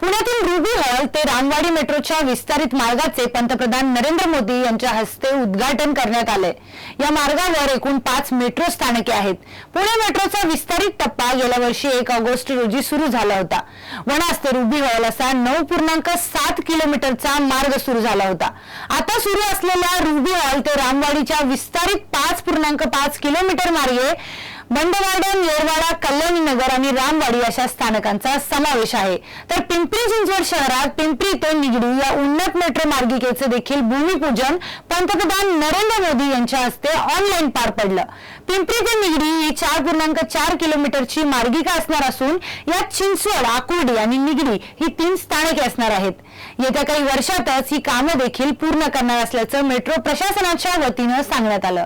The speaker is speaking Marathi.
पुण्यातील रुबी हॉल ते रामवाडी मेट्रोच्या विस्तारित मार्गाचे पंतप्रधान नरेंद्र मोदी यांच्या हस्ते उद्घाटन करण्यात आले. या मार्गावर एकूण पाच मेट्रो स्थानके आहेत. पुणे मेट्रोचा विस्तारित टप्पा गेल्या वर्षी एक ऑगस्ट रोजी सुरू झाला होता. वणास ते रुबी हॉल असा नऊ पूर्णांक सात किलोमीटरचा मार्ग सुरू झाला होता. आता सुरू असलेल्या रुबी हॉल ते रामवाडीच्या विस्तारित पाच पूर्णांक पाच किलोमीटर मार्गे बंडवार्डन येरवाडा कल्याणी नगर आणि रामवाडी अशा स्थानकांचा समावेश आहे. तर पिंपरी चिंचवड शहरात पिंपरी ते निगडी या उन्नत मेट्रो मार्गिकेचे देखील भूमिपूजन पंतप्रधान नरेंद्र मोदी यांच्या हस्ते ऑनलाईन पार पडलं. पिंपरी ते निगडी ही चार पूर्णांक चार किलोमीटरची मार्गिका असणार असून यात चिंचवड आकुर्डी आणि निगडी ही तीन स्थानके असणार आहेत. येत्या काही वर्षातच ही कामं देखील पूर्ण करणार असल्याचं मेट्रो प्रशासनाच्या वतीनं सांगण्यात आलं.